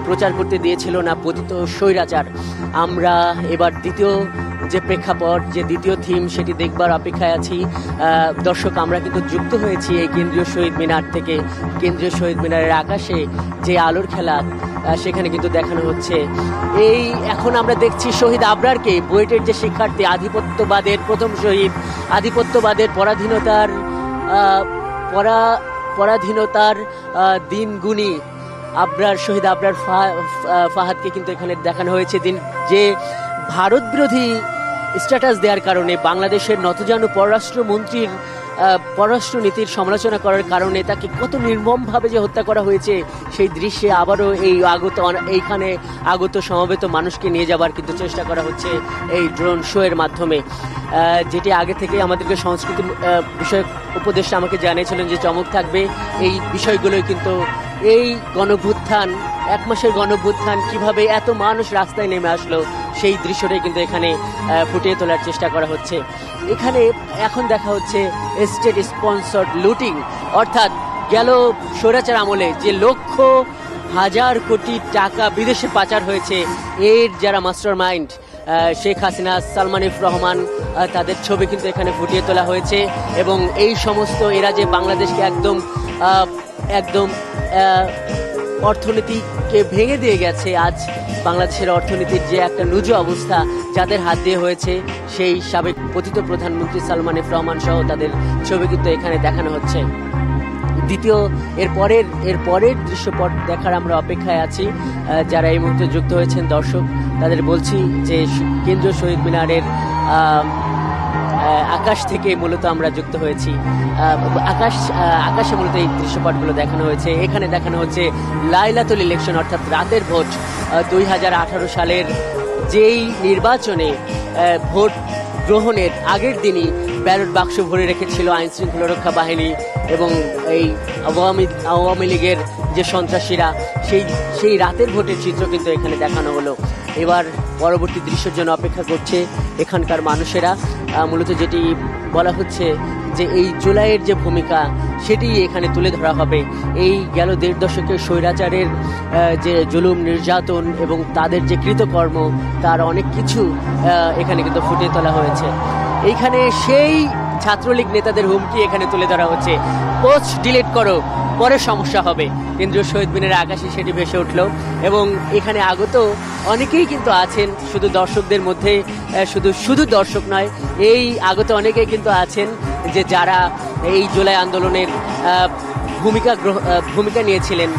প্রচার করতে দিয়েছিল না পতিত স্বৈরাচার। আমরা এবার দ্বিতীয় যে প্রেক্ষাপট যে দ্বিতীয় থিম সেটি দেখবার অপেক্ষায় আছি। দর্শক আমরা কিন্তু যুক্ত হয়েছি এই কেন্দ্রীয় শহীদ মিনার থেকে। কেন্দ্রীয় শহীদ মিনারের আকাশে যে আলোর খেলা সেখানে কিন্তু দেখানো হচ্ছে। এই এখন আমরা দেখছি শহীদ আবরারকে বুয়েটের যে শিক্ষার্থী আধিপত্যবাদের প্রথম শহীদ। আধিপত্যবাদের পরাধীনতার পরা পরাধীনতার আহ, দিনগুনি আবরার শহীদ আবরার ফাহাদকে কিন্তু এখানে দেখানো হয়েছে দিন যে ভারত বিরোধী স্ট্যাটাস দেওয়ার কারণে বাংলাদেশের নতজানু পররাষ্ট্রমন্ত্রীর পররাষ্ট্র নীতির সমালোচনা করার কারণে তাকে কত নির্মমভাবে যে হত্যা করা হয়েছে, সেই দৃশ্যে আবারও এই আগত, এইখানে আগত সমবেত মানুষকে নিয়ে যাবার কিন্তু চেষ্টা করা হচ্ছে এই ড্রোন শো এর মাধ্যমে যেটি আগে থেকে আমাদেরকে সংস্কৃতি বিষয়ক উপদেষ্টা আমাকে জানিয়েছিলেন যে চমক থাকবে। এই বিষয়গুলোই কিন্তু এই গণভুত্থান এক মাসের গণভুত্থান কীভাবে এত মানুষ রাস্তায় নেমে আসলো, সেই দৃশ্যটাই কিন্তু এখানে ফুটিয়ে তোলার চেষ্টা করা হচ্ছে। এখানে এখন দেখা হচ্ছে স্টেট স্পন্সর্ড লুটিং, অর্থাৎ গেল স্বৈরাচার আমলে যে লক্ষ হাজার কোটি টাকা বিদেশে পাচার হয়েছে, এর যারা মাস্টার মাইন্ড শেখ হাসিনা সালমানিফ রহমান তাদের ছবি কিন্তু এখানে ফুটিয়ে তোলা হয়েছে এবং এই সমস্ত এরা যে বাংলাদেশকে একদম একদম অর্থনীতিকে ভেঙে দিয়ে গেছে আজ বাংলাদেশের অর্থনীতির যে একটা নুজু অবস্থা যাদের হাত দিয়ে হয়েছে সেই সাবেক পতিত প্রধানমন্ত্রী সালমান এফ রহমান সহ তাদের ছবি কিন্তু এখানে দেখানো হচ্ছে। দ্বিতীয়, এর পরের এর পরের দৃশ্যপট দেখার আমরা অপেক্ষায় আছি। যারা এই মুহূর্তে যুক্ত হয়েছেন দর্শক, তাদের বলছি যে কেন্দ্রীয় শহীদ মিনারের আকাশ থেকে মূলত আমরা যুক্ত হয়েছি। আকাশ আকাশে মূলত এই দৃশ্যপটগুলো দেখানো হয়েছে। এখানে দেখানো হচ্ছে লাইলাতুল ইলেকশন, অর্থাৎ রাতের ভোট দুই হাজার আঠারো সালের যেই নির্বাচনে ভোট গ্রহণের আগের দিনই ব্যালট বাক্স ভরে রেখেছিল আইন শৃঙ্খলা রক্ষা বাহিনী এবং এই আওয়ামী আওয়ামী লীগের যে সন্ত্রাসীরা, সেই সেই রাতের ভোটের চিত্র কিন্তু এখানে দেখানো হলো। এবার পরবর্তী দৃশ্যের জন্য অপেক্ষা করছে এখানকার মানুষেরা। মূলত যেটি বলা হচ্ছে যে এই জুলাইয়ের যে ভূমিকা, সেটি এখানে তুলে ধরা হবে। এই গেল দেড় দশকের স্বৈরাচারের যে জুলুম, নির্যাতন এবং তাদের যে কৃতকর্ম, তার অনেক কিছু এখানে কিন্তু ফুটিয়ে তোলা হয়েছে। এইখানে সেই ছাত্রলীগ নেতাদের হুমকি এখানে তুলে ধরা হচ্ছে। পোস্ট ডিলিট করো, পরে সমস্যা হবে। কেন্দ্রীয় শহীদ মিনারের আকাশে সেটি ভেসে উঠল এবং এখানে আগত অনেকেই কিন্তু আছেন, শুধু দর্শকদের মধ্যে শুধু শুধু দর্শক নয়, এই আগত অনেকেই কিন্তু আছেন যে যারা এই জুলাই আন্দোলনের ভূমিকা ভূমিকা নিয়েছিলেন।